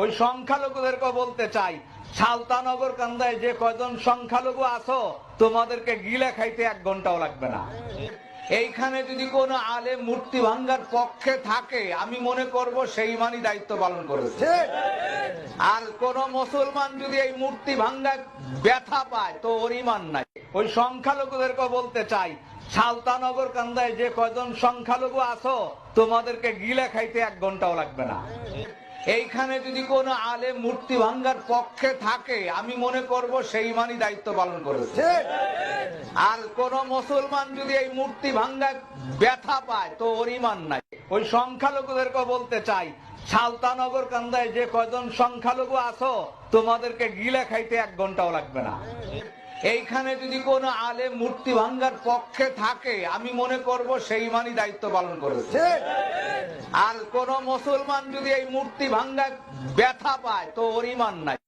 ওই সংখ্যালঘুদেরকে বলতে চাই। সালতানগর কান্দায় যে কয়জন সংখ্যালঘু আছো, তোমাদেরকে গিলে খাইতে এক ঘন্টাও লাগবে না। এইখানে যদি কোনো আলে মূর্তি ভাঙ্গার পক্ষে থাকে, আমি মনে করব সেই মানই দায়িত্ব পালন করেছে। আর কোন মুসলমান যদি এই মূর্তি ভাঙ্গা ব্যথা পায়, তো ওর ইমান নাই। ওই সংখ্যালঘুদেরকে বলতে চাই, সালতানগর কান্দায় যে কয়জন সংখ্যালঘু আছো, তোমাদেরকে গিলে খাইতে এক ঘন্টাও লাগবে না। এইখানে যদি কোনো আলে মূর্তি ভাঙ্গার পক্ষে থাকে আমি মনে করব সেই মানই দায়িত্ব পালন করেছে। আর কোন মুসলমান যদি এই মূর্তি ভাঙ্গা ব্যথা পায় তো ওর ইমান নাই। ওই সংখ্যালঘুদেরকে বলতে চাই সালতানগর কান্দায় যে কয়জন সংখ্যালঘু আছো তোমাদেরকে গিলে খাইতে এক ঘন্টাও লাগবে না। এইখানে যদি কোনো আলে মূর্তি ভাঙ্গার পক্ষে থাকে আমি মনে করব সেই মানই দায়িত্ব পালন করেছে। আর কোন মুসলমান যদি এই মূর্তি ভাঙ্গা ব্যথা পায় তো ওর ইমান নাই।